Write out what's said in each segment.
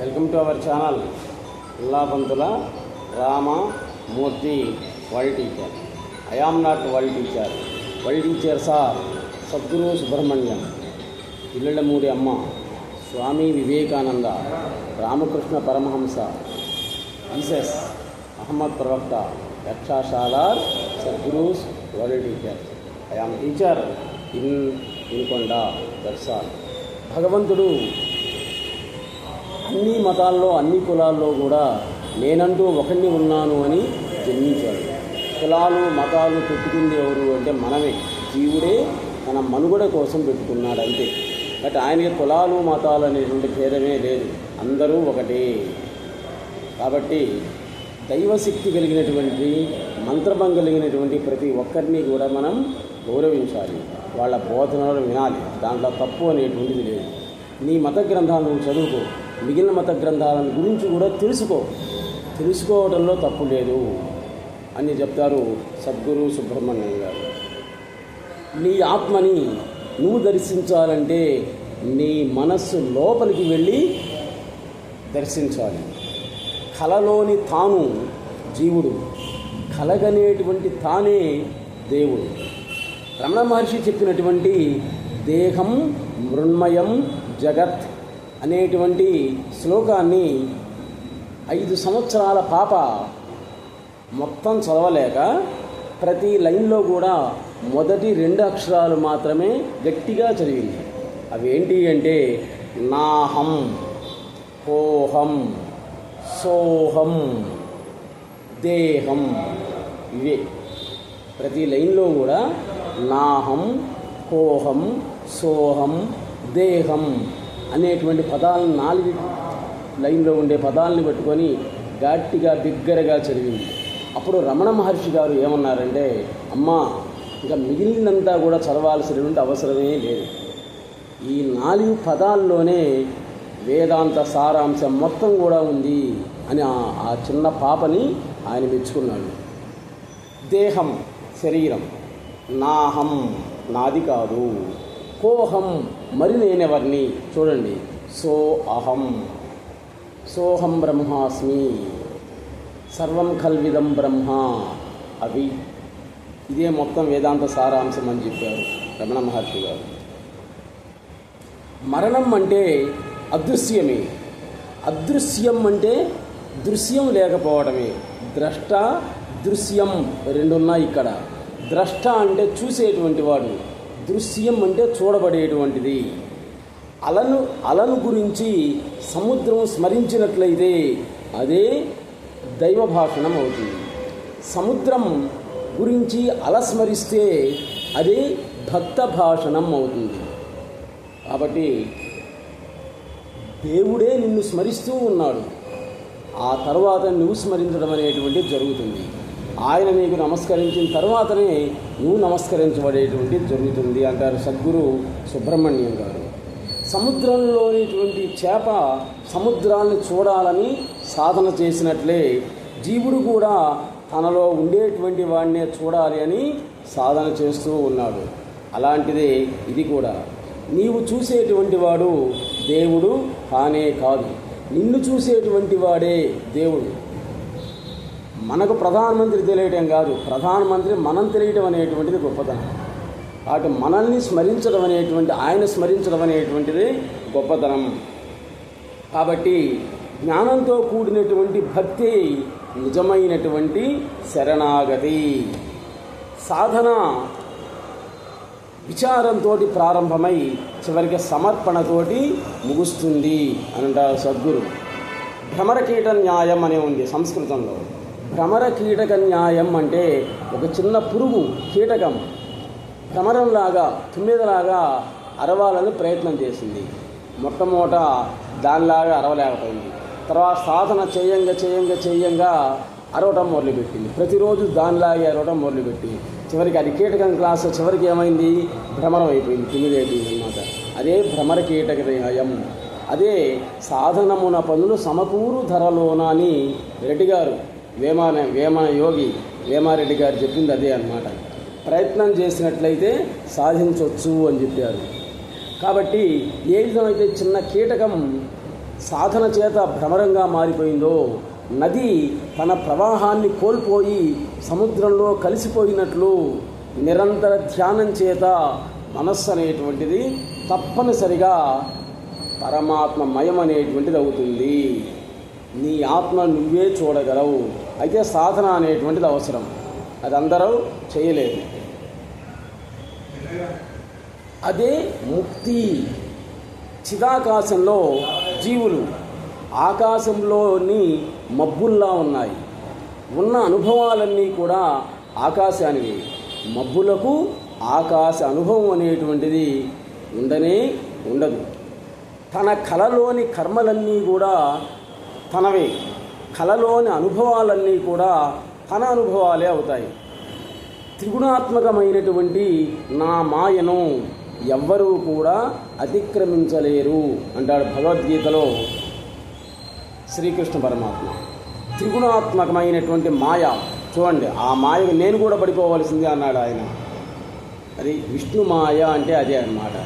Welcome to our channel. Ullapantula Rama Murthy world teacher. I am not world teacher. World teacher sir Sadguru Subrahmanyam Illellamudi Amma Swami Vivekananda Ramakrishna Paramahamsa Jesus Ahmad ప్రవక్త యక్షాశాలార్ Sadgurus world teacher. I am teacher in ఇన్కొండ దర్శాల్. భగవంతుడు అన్ని మతాల్లో అన్ని కులాల్లో కూడా నేనంటూ ఒకరిని ఉన్నాను అని జన్మించాడు. కులాలు మతాలు పెట్టుకుంది ఎవరు అంటే మనమే. జీవుడే తన మనుగడ కోసం పెట్టుకున్నాడు అంతే బట్ ఆయనకి కులాలు మతాలు అనేటువంటి భేదమే లేదు. అందరూ ఒకటే. కాబట్టి దైవశక్తి కలిగినటువంటి మంత్రభం కలిగినటువంటి ప్రతి ఒక్కరిని కూడా మనం గౌరవించాలి. వాళ్ళ బోధనలు వినాలి. దాంట్లో తప్పు అనేటువంటిది లేదు. నీ మత గ్రంథాలను చదువుకో. మిగిలిన మత గ్రంథాలను గురించి కూడా తెలుసుకో. తెలుసుకోవడంలో తప్పు లేదు అని చెప్తారు సద్గురు సుబ్రహ్మణ్యం గారు. నీ ఆత్మని నువ్వు దర్శించాలంటే నీ మనస్సు లోపలికి వెళ్ళి దర్శించాలి. కలలోని తాను జీవుడు. కలగనేటువంటి తానే దేవుడు. రమణ మహర్షి చెప్పినటువంటి దేహం మృణ్మయం జగత్ అనేటువంటి శ్లోకాన్ని ఐదు సంవత్సరాల పాప మొత్తం చదవలేక ప్రతి లైన్లో కూడా మొదటి రెండు అక్షరాలు మాత్రమే గట్టిగా చదివింది. అవేంటి అంటే నాహం హోహం సోహం దేహం ఇవే. ప్రతి లైన్లో కూడా నాహం కోహం సోహం దేహం అనేటువంటి పదాలను నాలుగు లైన్లో ఉండే పదాలను పెట్టుకొని గట్టిగా బిగ్గరగా చదివింది. అప్పుడు రమణ మహర్షి గారు ఏమన్నారంటే అమ్మా ఇంకా మిగిలినంతా కూడా చదవాల్సినటువంటి అవసరమే లేదు. ఈ నాలుగు పదాల్లోనే వేదాంత సారాంశం మొత్తం కూడా ఉంది అని ఆ- ఆ చిన్న పాపని ఆయన మెచ్చుకున్నాడు. దేహం శరీరం నాహం నాది కాదు. కోహం మరి నేనెవరిని చూడండి. సో అహం సోహం బ్రహ్మాస్మి. సర్వం కల్విదం బ్రహ్మ. అవి. ఇదే మొత్తం వేదాంత సారాంశం అని చెప్పారు రమణ మహర్షి గారు. మరణం అంటే అదృశ్యమే. అదృశ్యం అంటే దృశ్యం లేకపోవడమే. ద్రష్ట దృశ్యం రెండున్నాయి ఇక్కడ. ద్రష్ట అంటే చూసేటువంటి వాడు. దృశ్యం అంటే చూడబడేటువంటిది. అలను అలను గురించి సముద్రం స్మరించినట్లయితే అదే దైవ భాషణం అవుతుంది. సముద్రం గురించి అలస్మరిస్తే అది అదే భక్త భాషణం అవుతుంది. కాబట్టి దేవుడే నిన్ను స్మరిస్తూ ఉన్నాడు. ఆ తర్వాత నువ్వు స్మరించడం అనేటువంటిది జరుగుతుంది. ఆయన నీకు నమస్కరించిన తర్వాతనే నువ్వు నమస్కరించబడేటువంటి జరుగుతుంది అంటారు సద్గురు సుబ్రహ్మణ్యం గారు. సముద్రంలోనిటువంటి చేప సముద్రాన్ని చూడాలని సాధన చేసినట్లే జీవుడు కూడా తనలో ఉండేటువంటి వాడినే చూడాలి అని సాధన చేస్తూ ఉన్నాడు. అలాంటిదే ఇది కూడా. నీవు చూసేటువంటి వాడు దేవుడు కానే కాదు. నిన్ను చూసేటువంటి వాడే దేవుడు. మనకు ప్రధానమంత్రి తెలియటం కాదు. ప్రధానమంత్రి మనం తెలియటం అనేటువంటిది గొప్పతనం. కాబట్టి మనల్ని స్మరించడం అనేటువంటి ఆయన స్మరించడం అనేటువంటిది గొప్పతనం. కాబట్టి జ్ఞానంతో కూడినటువంటి భక్తి నిజమైనటువంటి శరణాగతి. సాధన విచారంతో ప్రారంభమై చివరికి సమర్పణతోటి ముగుస్తుంది అని అంటారు సద్గురు. భ్రమరకీట న్యాయం అనే ఉంది సంస్కృతంలో. కమర కీటక న్యాయం అంటే ఒక చిన్న పురుగు కీటకం. కమరంలాగా తుమ్మిదలాగా అరవాలని ప్రయత్నం చేసింది. మొట్టమొదట దానిలాగా అరవలేకపోయింది. తర్వాత సాధన చేయంగా చేయంగా చేయంగా అరవటం మొదలుపెట్టింది. ప్రతిరోజు దానిలాగే అరవటం మొదలుపెట్టి చివరికి అది కీటకం క్లాస్ చివరికి ఏమైంది? భ్రమరం అయిపోయింది తుమ్మిది అనమాట అదే భ్రమర కీటక న్యాయం అదే సాధనమున పనులు సమకూరు ధరలోన అని రెడ్డి గారు వేమాన వేమన యోగి వేమారెడ్డి గారు చెప్పింది అదే అన్నమాట. ప్రయత్నం చేసినట్లయితే సాధించవచ్చు అని చెప్పారు. కాబట్టి ఏ విధమైతే చిన్న కీటకం సాధన చేత భ్రమరంగా మారిపోయిందో నది తన ప్రవాహాన్ని కోల్పోయి సముద్రంలో కలిసిపోయినట్లు నిరంతర ధ్యానం చేత మనస్సు అనేటువంటిది తప్పనిసరిగా పరమాత్మమయం అనేటువంటిది అవుతుంది. నీ ఆత్మ నువ్వే చూడగలవు. అయితే సాధన అనేటువంటిది అవసరం. అది అందరూ చేయలేదు. అదే ముక్తి చిదాకాశంలో జీవులు ఆకాశంలోని మబ్బుల్లా ఉన్నాయి. ఉన్న అనుభవాలన్నీ కూడా ఆకాశానివి. మబ్బులకు ఆకాశ అనుభవం అనేటువంటిది ఉండనే ఉండదు. తన కళలోని కర్మలన్నీ కూడా తనవే. కళలోని అనుభవాలన్నీ కూడా తన అనుభవాలే అవుతాయి. త్రిగుణాత్మకమైనటువంటి నా మాయను ఎవ్వరూ కూడా అతిక్రమించలేరు అంటాడు భగవద్గీతలో శ్రీకృష్ణ పరమాత్మ. త్రిగుణాత్మకమైనటువంటి మాయ చూడండి ఆ మాయకు నేను కూడా పడిపోవలసింది అన్నాడు ఆయన. అది విష్ణు మాయ అంటే అదే అన్నమాట.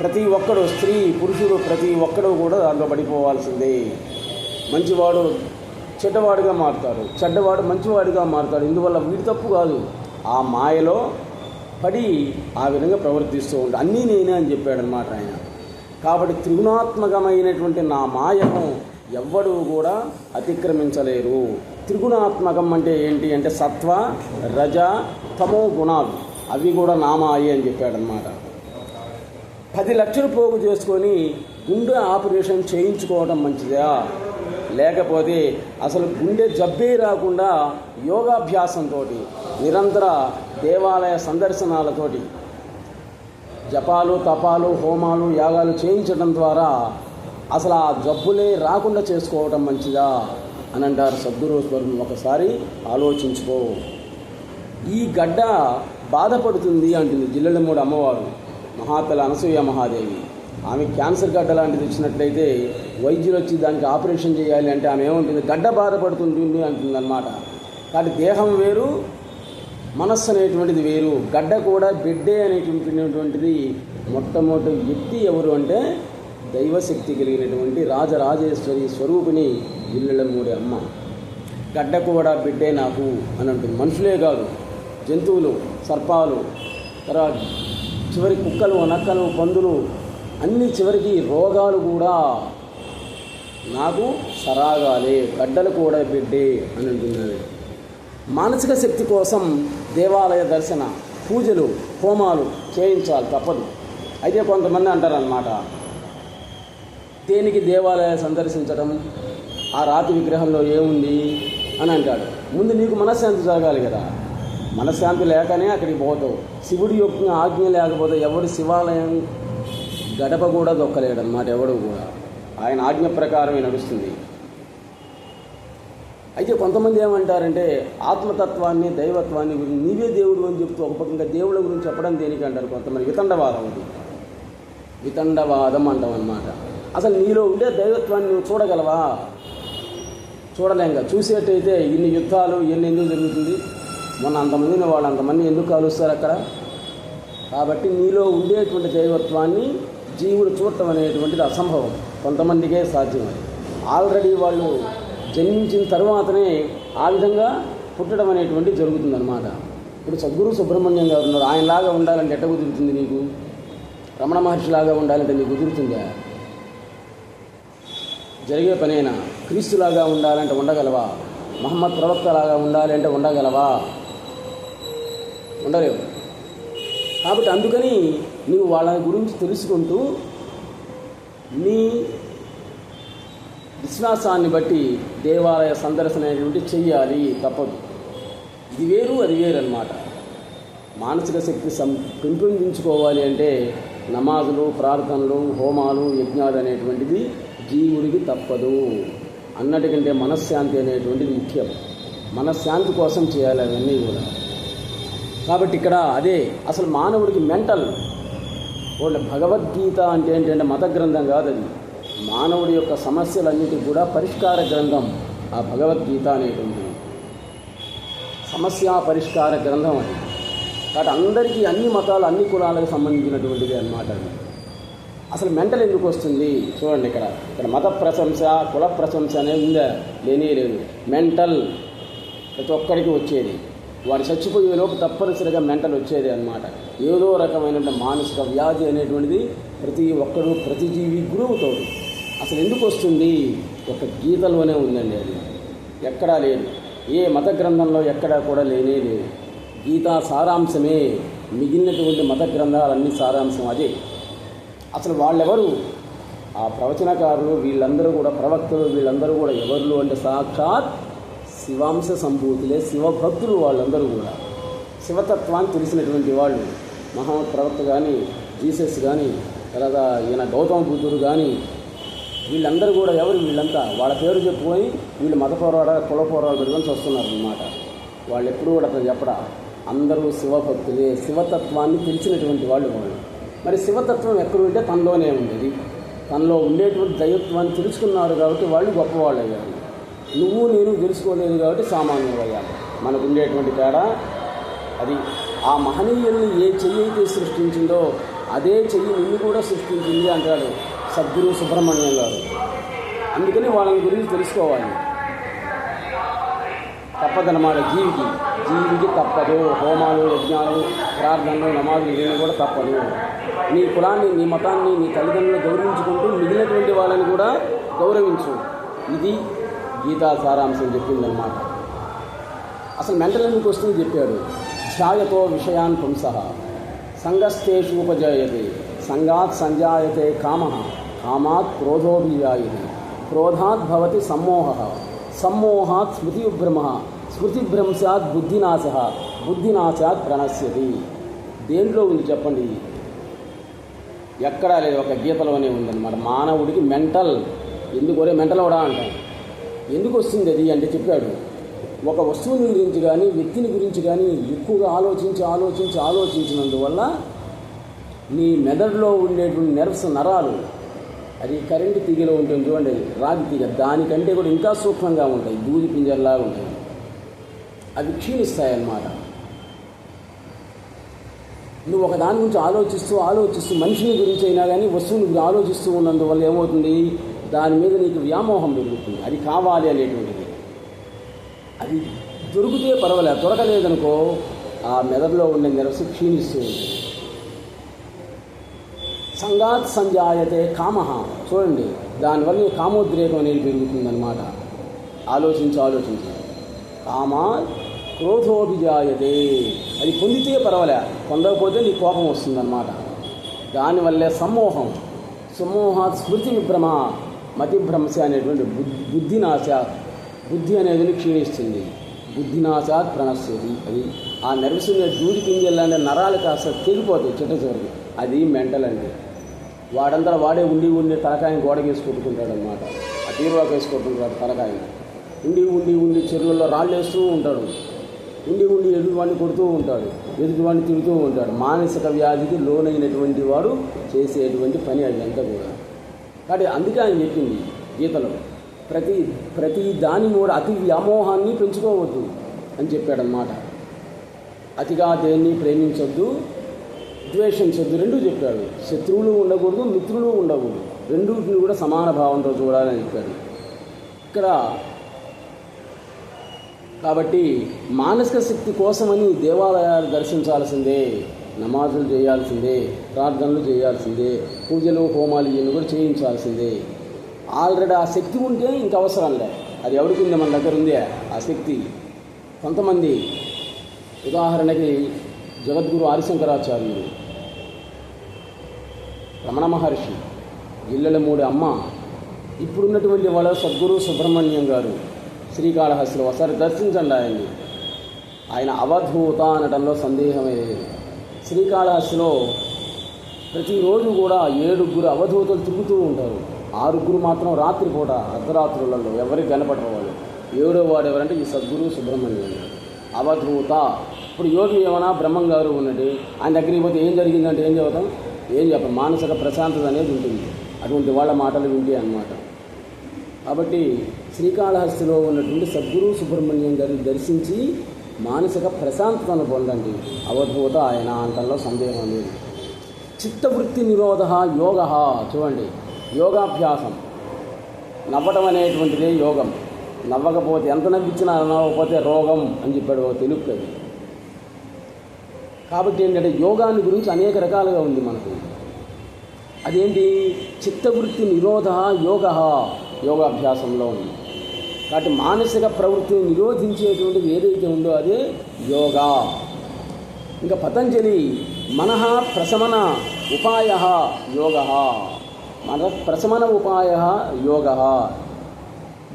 ప్రతి ఒక్కడు స్త్రీ పురుషుడు ప్రతి ఒక్కడు కూడా దాంట్లో పడిపోవాల్సిందే. మంచివాడు చెడ్డవాడిగా మారుతాడు. చెడ్డవాడు మంచివాడిగా మారుతాడు. ఇందువల్ల వీడి తప్పు కాదు. ఆ మాయలో పడి ఆ విధంగా ప్రవర్తిస్తూ ఉంటాడు అన్నీ నేనే అని చెప్పాడనమాట ఆయన. కాబట్టి త్రిగుణాత్మకమైనటువంటి నా మాయను ఎవ్వడూ కూడా అతిక్రమించలేరు. త్రిగుణాత్మకం అంటే ఏంటి అంటే సత్వ రజ తమో గుణాలు. అవి కూడా నా మాయే అని చెప్పాడనమాట పది లక్షలు పోగు చేసుకొని గుండె ఆపరేషన్ చేయించుకోవడం మంచిదా? లేకపోతే అసలు గుండె జబ్బే రాకుండా యోగాభ్యాసంతో నిరంతర దేవాలయ సందర్శనాలతోటి జపాలు తపాలు హోమాలు యాగాలు చేయించడం ద్వారా అసలు ఆ జబ్బులే రాకుండా చేసుకోవటం మంచిదా అని అంటారు సద్గురు స్వరం ఒకసారి ఆలోచించుకో. ఈ గడ్డ బాధపడుతుంది అంటుంది జిల్లెలమూడు అమ్మవారు మహాతల అనసూయ మహాదేవి. ఆమె క్యాన్సర్ గడ్డ లాంటిది వచ్చినట్లయితే వైద్యులు వచ్చి దానికి ఆపరేషన్ చేయాలి అంటే ఆమె ఏమంటుంది? గడ్డ బాధపడుతుంటుంది అంటుంది అనమాట కాబట్టి దేహం వేరు మనస్సు అనేటువంటిది వేరు. గడ్డ కూడా బిడ్డే అనేటువంటిది మొట్టమొదటి వ్యక్తి ఎవరు అంటే దైవశక్తి కలిగినటువంటి రాజరాజేశ్వరి స్వరూపిణి ఇల్లెళ్ళమూడి అమ్మ. గడ్డ కూడా బిడ్డే నాకు అని అంటుంది. మనుషులే కాదు జంతువులు సర్పాలు తర్వాత చివరి కుక్కలు నక్కలు పందులు అన్ని చివరికి రోగాలు కూడా నాకు సరాగాలి గడ్డలు కూడా బిడ్డే అని అంటున్నాడు మానసిక శక్తి కోసం దేవాలయ దర్శన పూజలు హోమాలు చేయించాలి తప్పదు. అయితే కొంతమంది అంటారనమాట దేనికి దేవాలయ సందర్శించడం? ఆ రాతి విగ్రహంలో ఏముంది? అని అంటాడు. ముందు నీకు మనశ్శాంతి జరగాలి కదా. మనశ్శాంతి లేకనే అక్కడికి పోతావు. శివుడి యొక్క ఆజ్ఞ లేకపోతే ఎవడు శివాలయం గడప కూడా దొక్కలేడు అనమాట ఎవడు కూడా. ఆయన ఆజ్ఞ ప్రకారమే నడుస్తుంది. అయితే కొంతమంది ఏమంటారంటే ఆత్మతత్వాన్ని దైవత్వాన్ని గురించి నీవే దేవుడు అని చెప్తూ ఒక పక్కగా దేవుళ్ళ గురించి చెప్పడం దేనికి అంటారు కొంతమంది? వితండవాదం అది. వితండవాదం అంటాం అన్నమాట. అసలు నీలో ఉండే దైవత్వాన్ని నువ్వు చూడగలవా? చూడలేంగా. చూసేటైతే ఇన్ని యుద్ధాలు ఇన్ని ఎందుకు జరుగుతుంది? మొన్న అంతమందిని వాళ్ళు అంతమంది ఎందుకు కాలుస్తారు అక్కడ? కాబట్టి నీలో ఉండేటువంటి దైవత్వాన్ని జీవుడు చూడటం అనేటువంటిది అసంభవం. కొంతమందికే సాధ్యం ఆల్రెడీ వాళ్ళు జన్మించిన తర్వాతనే ఆ విధంగా పుట్టడం అనేటువంటి జరుగుతుందన్నమాట. ఇప్పుడు సద్గురు సుబ్రహ్మణ్యం గారు ఉన్నారు. ఆయనలాగా ఉండాలంటే ఎట్ట కుదురుతుంది నీకు? రమణ మహర్షిలాగా ఉండాలంటే నీకు కుదురుతుందా? జరిగే పనేనా? క్రీస్తులాగా ఉండాలంటే ఉండగలవా? మహమ్మద్ ప్రవక్తలాగా ఉండాలి అంటే ఉండగలవా? ఉండలేవు. కాబట్టి అందుకని నీవు వాళ్ళ గురించి తెలుసుకుంటూ నీ విశ్వాసాన్ని బట్టి దేవాలయ సందర్శన అనేటువంటి చెయ్యాలి తప్పదు. ఇది వేరు అది వేరు అనమాట మానసిక శక్తి సం పెంపొందించుకోవాలి అంటే నమాజులు ప్రార్థనలు హోమాలు యజ్ఞాలు అనేటువంటిది జీవుడికి తప్పదు. అన్నటికంటే మనశ్శాంతి అనేటువంటిది ముఖ్యం. మనశ్శాంతి కోసం చేయాలి అవన్నీ కూడా. కాబట్టి ఇక్కడ అదే అసలు మానవుడికి మెంటల్ వాళ్ళ భగవద్గీత అంటే ఏంటంటే మత గ్రంథం కాదు అది. మానవుడి యొక్క సమస్యలన్నిటికి కూడా పరిష్కార గ్రంథం ఆ భగవద్గీత అనేటువంటి సమస్య పరిష్కార గ్రంథం అది. కాబట్టి అందరికీ అన్ని మతాలు అన్ని కులాలకు సంబంధించినటువంటిది అన్నమాట అది. అసలు మెంటల్ ఎందుకు వస్తుంది? చూడండి ఇక్కడ. ఇక్కడ మత ప్రశంస కుల ప్రశంస అనేది ఉందా? లేనే లేదు. మెంటల్ ప్రతి ఒక్కరికి వచ్చేది. వాడు చచ్చిపోయే లోపు తప్పనిసరిగా మెంటల్ వచ్చేది అన్నమాట. ఏదో రకమైన మానసిక వ్యాధి అనేటువంటిది ప్రతి ఒక్కరూ ప్రతి జీవి గురవుతాడు అసలు ఎందుకు వస్తుంది? ఒక గీతలోనే ఉందండి అది. ఎక్కడా లేదు. ఏ మత గ్రంథంలో ఎక్కడా కూడా లేనే లేదు. గీతా సారాంశమే. మిగిలినటువంటి మత గ్రంథాలన్నీ సారాంశం అదే. అసలు వాళ్ళెవరు? ఆ ప్రవచనకారులు వీళ్ళందరూ కూడా ప్రవక్తలు వీళ్ళందరూ కూడా ఎవరు అంటే సాక్షాత్ శివాంశ సంభూతులే శివభక్తులు వాళ్ళందరూ కూడా. శివతత్వాన్ని తెలిసినటువంటి వాళ్ళు మహమ్మద్ ప్రవక్త కానీ జీసస్ కానీ తర్వాత ఈయన గౌతమ బుద్ధుడు కానీ వీళ్ళందరూ కూడా ఎవరు వీళ్ళంతా? వాళ్ళ పేరు చెప్పుకొని వీళ్ళు మత పోరాట కుల పోరాటాలు పెట్టుకొని వస్తున్నారు అన్నమాట వాళ్ళు ఎప్పుడు కూడా అట్లా చెప్పడా అందరూ శివభక్తులే. శివతత్వాన్ని తెలిసినటువంటి వాళ్ళు వాళ్ళు. మరి శివతత్వం ఎక్కడ ఉంటే తనలోనే ఉండేది. తనలో ఉండేటువంటి దైవత్వాన్ని తెలుసుకున్నారు కాబట్టి వాళ్ళు గొప్పవాళ్ళు అయ్యారు. నువ్వు నేను తెలుసుకోలేదు కాబట్టి సామాన్యులు అయ్యారు మనకు ఉండేటువంటి తేడా అది. ఆ మహనీయుల్ని ఏ చెయ్యి అయితే సృష్టించిందో అదే చెయ్యి నిన్ను కూడా సృష్టించింది అంటాడు సద్గురు సుబ్రహ్మణ్యం గారు. అందుకని వాళ్ళని గురించి తెలుసుకోవాలి. తప్పదన్నమాట. జీవికి జీవికి తప్పదు. హోమాలు యజ్ఞాలు ప్రార్థనలు నమాజులు ఇవన్నీ కూడా తప్పదు. నీ కులాన్ని నీ మతాన్ని నీ తల్లిదండ్రులను గౌరవించుకుంటూ మిగిలినటువంటి వాళ్ళని కూడా గౌరవించు. ఇది గీతా సారాంశం చెప్పిందనమాట అసలు మెంటల్ ఎందుకు వస్తుంది చెప్పాడు. ఛాయతో విషయాన్ పుంస. సంగస్తేషు ఉపజాయతే. సంగాత్ సంజాయతే కామ. కామాత్ క్రోధోభిజాయతే క్రోధాత్ భవతి సమ్మోహ. సమ్మోహాత్ స్మృతి భ్రమ స్మృతిభ్రంశాత్ బుద్ధినాశ. బుద్ధినాశాత్ ప్రణశ్యతి. దేంట్లో ఉంది చెప్పండి? ఎక్కడా లేదు ఒక గీతలోనే ఉందన్నమాట. మానవుడికి మెంటల్. ఎందుకు? ఒరే మెంటల్ కూడా అంటాం ఎందుకు వస్తుంది అది అంటే చెప్పాడు. ఒక వస్తువుని గురించి కానీ వ్యక్తిని గురించి కానీ ఎక్కువగా ఆలోచించి ఆలోచించి ఆలోచించినందువల్ల నీ మెదడులో ఉండేటువంటి నెర్వ్స్ నరాలు అది కరెంటు తీగలో ఉంటుంది చూడండి రాగి తీగ దానికంటే కూడా ఇంకా సూక్ష్మంగా ఉంటాయి దూది పింజర్లాగా ఉంటాయి. అవి క్షీణిస్తాయి అన్నమాట నువ్వు ఒక దాని గురించి ఆలోచిస్తూ ఆలోచిస్తూ మనిషిని గురించి అయినా కానీ వస్తువుని ఆలోచిస్తూ ఉన్నందువల్ల ఏమవుతుంది? దాని మీద నీకు వ్యామోహం పెరుగుతుంది. అది కావాలి అనేటువంటిది. అది దొరికితే పర్వాలేదు దొరకలేదనుకో ఆ మెదడులో ఉండే నిరస క్షీణిస్తూ ఉంటుంది. సంగాత్ సంజాయతే కామ. చూడండి దానివల్ల కామోద్రేకం అనేది పెరుగుతుందన్నమాట. ఆలోచించి ఆలోచించి. కామ క్రోధోభిజాయతే. అది పొందితే పర్వాలే పొందకపోతే నీ కోపం వస్తుందన్నమాట. దానివల్లే సమ్మోహం. సమ్మోహ స్మృతి విభ్రమ. మతిభ్రంశ అనేటువంటి బుద్ధి బుద్ధినాశ బుద్ధి అనేది క్షీణిస్తుంది. బుద్ధినాశాత్ ప్రణశ్యది అది ఆ నెర్వస్ దూది పింజల్లాంటి నరాలు కాస్త తెగిపోతాయి చిట్ట చివరికి. అది మెంటల్ అంటే. వాడంతా వాడే ఉండి ఉండి తలకాయని గోడకి కొట్టుకుంటాడు అనమాట ఆ తీరువాకి వేసి కొట్టుకుంటాడు తలకాయని ఉండి ఉండి ఉండి చెరువుల్లో రాళ్ళు వేస్తూ ఉంటాడు. ఉండి ఉండి ఎదుటివాడిని కొడుతూ ఉంటాడు. ఎదుటివాడిని తిడుతూ ఉంటాడు. మానసిక వ్యాధికి లోనైనటువంటి వాడు చేసేటువంటి పని అది అంతా కూడా. కాబట్టి అందుకే ఆయన చెప్పింది గీతలో ప్రతి ప్రతి దానిని కూడా అతి వ్యామోహాన్ని పెంచుకోవద్దు అని చెప్పాడనమాట అతిగా దేన్ని ప్రేమించొద్దు ద్వేషించొద్దు రెండు చెప్పాడు. శత్రువులు ఉండకూడదు మిత్రులు ఉండకూడదు. రెండింటిని కూడా సమాన భావంతో చూడాలని చెప్పాడు. ఇక్కడ కాబట్టి మానసిక శక్తి కోసమని దేవాలయాలు దర్శించాల్సిందే. నమాజులు చేయాల్సిందే ప్రార్థనలు చేయాల్సిందే పూజలు హోమాలు ఇవన్నీ కూడా చేయించాల్సిందే. ఆల్రెడీ ఆ శక్తి ఉంటే ఇంక అవసరం లే. అది ఎవరికి ఉంది? మన దగ్గర ఉందే ఆ శక్తి. కొంతమంది ఉదాహరణకి జగద్గురు ఆదిశంకరాచార్యులు రమణ మహర్షి ఇళ్ళలమూడి అమ్మ ఇప్పుడున్నటువంటి వాళ్ళ సద్గురు సుబ్రహ్మణ్యం గారు శ్రీకాళహస్తిలో ఒకసారి దర్శించండి ఆయన్ని. ఆయన అవధూత అనటంలో సందేహమే లేదు. శ్రీకాళహస్తిలో ప్రతిరోజు కూడా ఏడుగురు అవధూతలు తిరుగుతూ ఉంటారు. ఆరుగురు మాత్రం రాత్రిపూట అర్ధరాత్రులలో ఎవరికి కనపడరు వాళ్ళు. ఏడో వాడు ఎవరంటే ఈ సద్గురు సుబ్రహ్మణ్యం. అవధూత. ఇప్పుడు యోగి ఏమైనా బ్రహ్మం గారు ఉన్నది ఆయన దగ్గరికి పోతే ఏం జరిగిందంటే ఏం చెబుతాం? ఏం చెప్పం. మానసిక ప్రశాంతత అనేది ఉంటుంది. అటువంటి వాళ్ళ మాటలు వింటే అన్నమాట. కాబట్టి శ్రీకాళహస్తిలో ఉన్నటువంటి సద్గురు సుబ్రహ్మణ్యం గారిని దర్శించి మానసిక ప్రశాంతతను పొందండి. అవధూత ఆయన అంతలో సందేహం లేదు. చిత్తవృత్తి నిరోధ యోగ చూడండి. యోగాభ్యాసం. నవ్వటం అనేటువంటిదే యోగం. నవ్వకపోతే ఎంత నవ్వించినా నవ్వకపోతే రోగం అని చెప్పాడు ఓ తెలుగు కవి. కాబట్టి ఏంటంటే యోగాన్ని గురించి అనేక రకాలుగా ఉంది మనకు. అదేంటి? చిత్తవృత్తి నిరోధ యోగ యోగాభ్యాసంలో ఉంది. కాబట్టి మానసిక ప్రవృత్తిని నిరోధించేటువంటిది ఏదైతే ఉందో అదే యోగా. ఇంకా పతంజలి మనః ప్రశమన ఉపాయ యోగ. మన ప్రశమన ఉపాయ యోగ.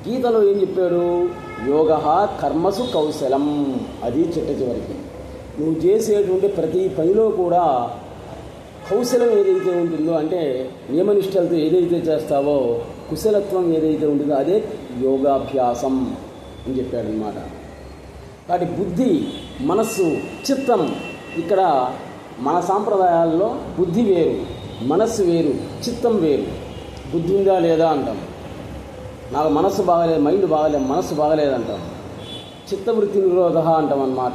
గీతలో ఏం చెప్పాడు? యోగ కర్మసు కౌశలం. అది చిట్ట చివరికి. నువ్వు చేసేటువంటి ప్రతి పనిలో కూడా కౌశలం ఏదైతే ఉంటుందో అంటే నియమనిష్టలతో ఏదైతే చేస్తావో కుశలత్వం ఏదైతే ఉంటుందో అదే యోగాభ్యాసం అని చెప్పాడనమాట కాబట్టి బుద్ధి మనస్సు చిత్తం ఇక్కడ మన సాంప్రదాయాల్లో బుద్ధి వేరు మనస్సు వేరు చిత్తం వేరు. బుద్ధి ఉందా లేదా అంటాం. నాకు మనస్సు బాగలేదు మైండ్ బాగలేదు మనస్సు బాగలేదు అంటాం. చిత్తవృత్తి నిరోధ అంటాం అన్నమాట.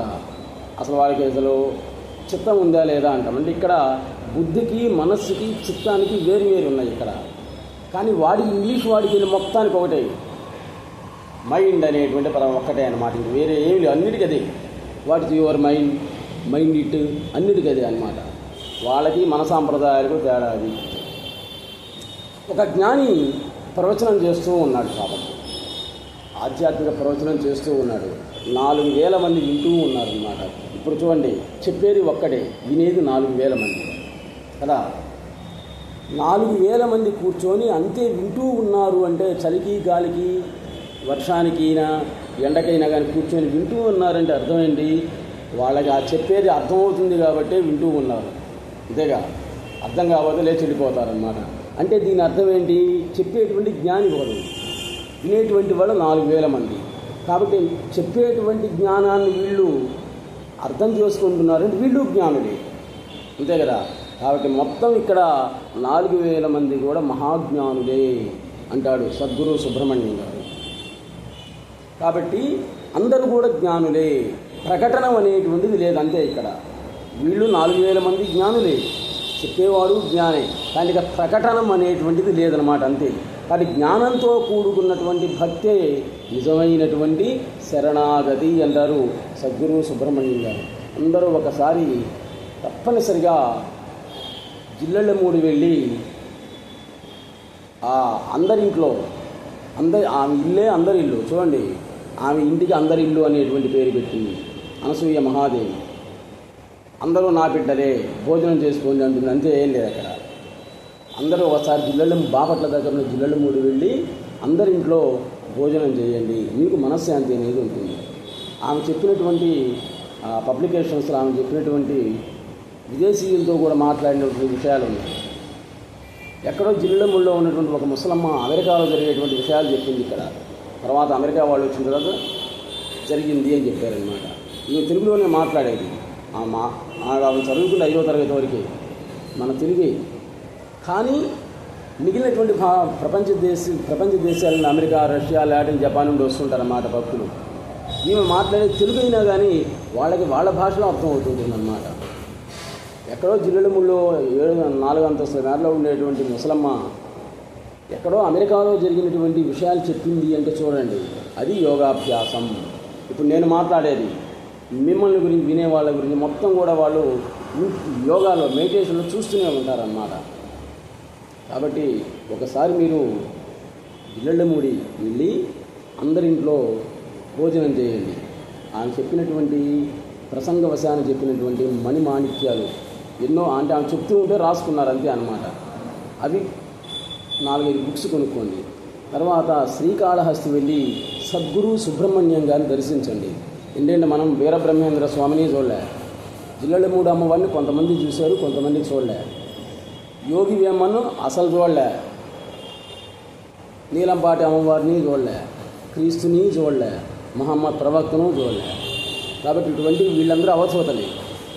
అసలు వాడికి అసలు చిత్తం ఉందా లేదా అంటాం. అంటే ఇక్కడ బుద్ధికి మనస్సుకి చిత్తానికి వేరు వేరు ఉన్నాయి ఇక్కడ. కానీ వాడి ఇంగ్లీష్ వాడికి మొత్తానికి ఒకటే. మైండ్ అనేటువంటి పదం ఒక్కటే అనమాట ఇంక వేరే ఏమి లేవు. అన్నిటికీ అదే. What your mind? Mind it. అన్నిటికీ అదే అనమాట వాళ్ళకి మన సాంప్రదాయాలకు తేడా అది. ఒక జ్ఞాని ప్రవచనం చేస్తూ ఉన్నాడు కాబట్టి ఆధ్యాత్మిక ప్రవచనం చేస్తూ ఉన్నాడు. నాలుగు వేల మంది వింటూ ఉన్నారు అన్నమాట ఇప్పుడు చూడండి చెప్పేది ఒక్కడే వినేది నాలుగు వేల మంది. కదా? నాలుగు వేల మంది కూర్చొని అంతే వింటూ ఉన్నారు అంటే చలికి గాలికి వర్షానికైనా ఎండకైనా కానీ కూర్చొని వింటూ ఉన్నారంటే అర్థం ఏంటి వాళ్ళకి ఆ చెప్పేది అర్థమవుతుంది కాబట్టి వింటూ ఉన్నారు. అంతేగా? అర్థం కాకపోతే లేచి వెళ్ళిపోతారనమాట అంటే దీని అర్థం ఏంటి చెప్పేటువంటి జ్ఞాని ఒకడు వినేటువంటి వాళ్ళు నాలుగు వేల మంది. కాబట్టి చెప్పేటువంటి జ్ఞానాన్ని వీళ్ళు అర్థం చేసుకుంటున్నారంటే వీళ్ళు జ్ఞానులే. అంతే కదా? కాబట్టి మొత్తం ఇక్కడ నాలుగు వేల మంది కూడా మహాజ్ఞానులే అంటాడు సద్గురు సుబ్రహ్మణ్యం గారు. కాబట్టి అందరూ కూడా జ్ఞానులే. ప్రకటన అనేటువంటిది లేదు అంతే ఇక్కడ. వీళ్ళు నాలుగు వేల మంది జ్ఞానులే. చెప్పేవారు జ్ఞానే. కానీ ఇక ప్రకటనం అనేటువంటిది లేదనమాట అంతే. కానీ జ్ఞానంతో కూడుకున్నటువంటి భక్తే నిజమైనటువంటి శరణాగతి అంటారు సద్గురు సుబ్రహ్మణ్యం గారు. అందరూ ఒకసారి తప్పనిసరిగా జిల్లెళ్ళ మూడు వెళ్ళి అందరింట్లో అందరి ఆమె ఇల్లే అందరి ఇల్లు. చూడండి ఆమె ఇంటికి అందరి ఇల్లు అనేటువంటి పేరు పెట్టింది. అనసూయ మహాదేవి. అందరూ నా బిడ్డలే భోజనం చేసుకోండి అంటుంది. అంతే ఏం లేదు అక్కడ. అందరూ ఒకసారి జిల్లెళ్ళ బాపట్ల దగ్గర ఉన్న జిల్లెళ్ళ మూడు వెళ్ళి అందరింట్లో భోజనం చేయండి. మీకు మనశ్శాంతి అనేది ఉంటుంది. ఆమె చెప్పినటువంటి పబ్లికేషన్స్లో ఆమె చెప్పినటువంటి విదేశీయులతో కూడా మాట్లాడినటువంటి విషయాలు ఉన్నాయి. ఎక్కడో జిల్లెముల్లో ఉన్నటువంటి ఒక ముసలమ్మ అమెరికాలో జరిగేటువంటి విషయాలు చెప్పింది ఇక్కడ. తర్వాత అమెరికా వాళ్ళు వచ్చిన తర్వాత జరిగింది అని చెప్పారనమాట ఈమె తెలుగులోనే మాట్లాడేది. ఆ మా ఆమె చదువుకుంటే ఐదో తరగతి వరకే మన తిరిగి కానీ మిగిలినటువంటి భా ప్రపంచ దేశ ప్రపంచ దేశాలను అమెరికా రష్యా లాటిన్ జపాన్ నుండి వస్తుంటారన్నమాట భక్తులు. ఈమె మాట్లాడే తెలుగు అయినా కానీ వాళ్ళకి వాళ్ళ భాషలో అర్థం అవుతుంటుందన్నమాట. ఎక్కడో జిల్లెలముల్లో ఏడు నాలుగు అంతస్తుల మేరలో ఉండేటువంటి ముసలమ్మ ఎక్కడో అమెరికాలో జరిగినటువంటి విషయాలు చెప్పింది అంటే చూడండి అది యోగాభ్యాసం. ఇప్పుడు నేను మాట్లాడేది మిమ్మల్ని గురించి వినే వాళ్ళ గురించి మొత్తం కూడా వాళ్ళు యోగాలో మెడిటేషన్లో చూస్తూనే ఉంటారన్నమాట. కాబట్టి ఒకసారి మీరు ఇళ్ళమూడి వెళ్ళి అందరింట్లో భోజనం చేయండి. ఆయన చెప్పినటువంటి ప్రసంగవశాన చెప్పినటువంటి మణిమాణిక్యాలు ఎన్నో అంటే ఆమె చెప్తూ ఉంటే రాసుకున్నారు అంతే అనమాట అవి నాలుగైదు బుక్స్ కొనుక్కోండి. తర్వాత శ్రీకాళహస్తి వెళ్ళి సద్గురు సుబ్రహ్మణ్యం గారిని దర్శించండి. ఎందుకంటే మనం వీరబ్రహ్మేంద్ర స్వామిని చూడలే. జిల్లెళ్ళ మూడు అమ్మవారిని కొంతమంది చూశారు కొంతమంది చూడలే. యోగి వేమను అసలు చూడలే. నీలంపాటి అమ్మవారిని చూడలే. క్రీస్తుని చూడలే. మహమ్మద్ ప్రవక్తను చూడలే. కాబట్టి ఇటువంటి వీళ్ళందరూ అవధూతలే.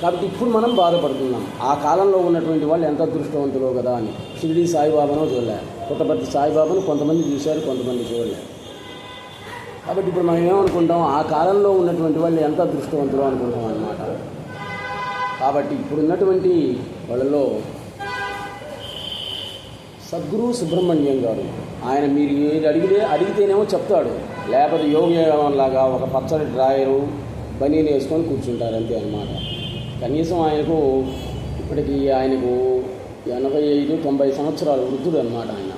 కాబట్టి ఇప్పుడు మనం బాధపడుతున్నాం. ఆ కాలంలో ఉన్నటువంటి వాళ్ళు ఎంత అదృష్టవంతులో కదా అని. షిరిడి సాయిబాబాను చూడలే. పుట్టపర్తి సాయిబాబాను కొంతమంది చూశారు కొంతమంది చూడలే. కాబట్టి ఇప్పుడు మనం ఏమనుకుంటాం? ఆ కాలంలో ఉన్నటువంటి వాళ్ళు ఎంత అదృష్టవంతులు అనుకుంటాం అన్నమాట. కాబట్టి ఇప్పుడు ఉన్నటువంటి వాళ్ళలో సద్గురు సుబ్రహ్మణ్యం గారు. ఆయన మీరు ఏది అడిగితే అడిగితేనేమో చెప్తాడు. లేకపోతే యోగం లాగా ఒక పచ్చడి డ్రాయరు బనీని వేసుకొని కూర్చుంటారు అంతే అనమాట కనీసం ఆయనకు ఇప్పటికి ఆయనకు ఎనభై ఐదు తొంభై సంవత్సరాలు వృద్ధుడు అనమాట ఆయన.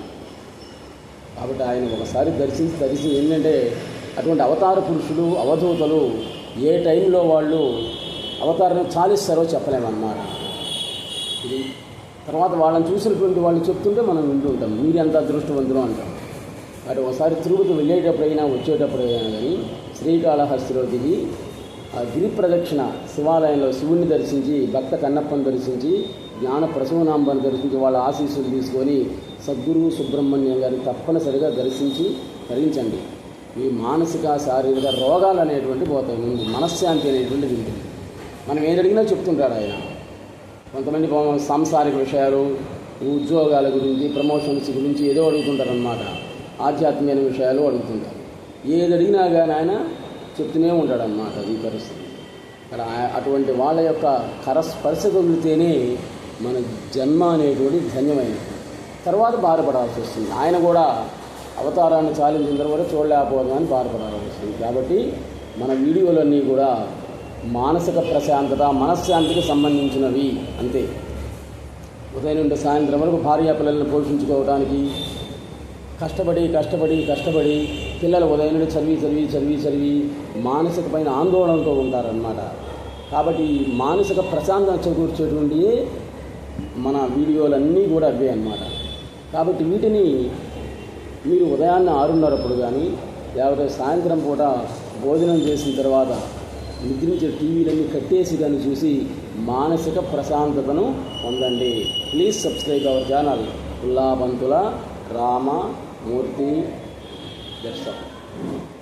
కాబట్టి ఆయన ఒకసారి దర్శించి దర్శించి ఏంటంటే అటువంటి అవతార పురుషులు అవధూతలు ఏ టైంలో వాళ్ళు అవతారం చాలిస్తారో చెప్పలేమన్నమాట. ఇది తర్వాత వాళ్ళని చూసినటువంటి వాళ్ళు చెప్తుంటే మనం వింటూ ఉంటాం. మీరెంత అదృష్టవంతులు అంటాం. మరి ఒకసారి తిరుపతి వెళ్ళేటప్పుడైనా వచ్చేటప్పుడైనా కానీ శ్రీకాళహస్తిలో దిగి ఆ గిరి ప్రదక్షిణ శివాలయంలో శివుణ్ణి దర్శించి భక్త కన్నప్పని దర్శించి జ్ఞాన ప్రసవనాంబని దర్శించి వాళ్ళ ఆశీస్సులు తీసుకొని సద్గురు సుబ్రహ్మణ్యం గారిని తప్పనిసరిగా దర్శించి ధరించండి ఈ మానసిక శారీరక రోగాలు అనేటువంటి పోతాయి. ముందు మనశ్శాంతి అనేటువంటిది ఉంటుంది మనం ఏది అడిగినా చెప్తుంటాడు ఆయన. కొంతమంది సాంసారిక విషయాలు ఉద్యోగాల గురించి ప్రమోషన్స్ గురించి ఏదో అడుగుతుంటారనమాట ఆధ్యాత్మిక విషయాలు అడుగుతుంటారు. ఏది అడిగినా కానీ ఆయన చెప్తూనే ఉంటాడనమాట ఈ పరిస్థితి. మరి అటువంటి వాళ్ళ యొక్క కరస్పర్శ తగిలితేనే మన జన్మ అనేటువంటి ధన్యమైనది. తర్వాత బాధపడాల్సి వస్తుంది. ఆయన కూడా అవతారాన్ని చాలించిన తర్వాత చూడలేకపోవడం అని బాధపడాల్సి వస్తుంది. కాబట్టి మన వీడియోలన్నీ కూడా మానసిక ప్రశాంతత మనశ్శాంతికి సంబంధించినవి అంతే. ఉదయం నుండి సాయంత్రం వరకు భార్య పిల్లల్ని పోషించుకోవడానికి కష్టపడి కష్టపడి కష్టపడి పిల్లలు ఉదయం నుండి చదివి చదివి చదివి చదివి మానసికమైన ఆందోళనతో ఉంటారన్నమాట. కాబట్టి మానసిక ప్రశాంతత చేకూర్చేటువంటి మన వీడియోలన్నీ కూడా అవే అన్నమాట. కాబట్టి వీటిని మీరు ఉదయాన్నే ఆరున్నరప్పుడు కానీ లేకపోతే సాయంత్రం పూట భోజనం చేసిన తర్వాత నిద్రించే టీవీలన్నీ కట్టేసి దాన్ని చూసి మానసిక ప్రశాంతతను పొందండి. Please subscribe our channel. Ullabantula Rama Murthy That's all.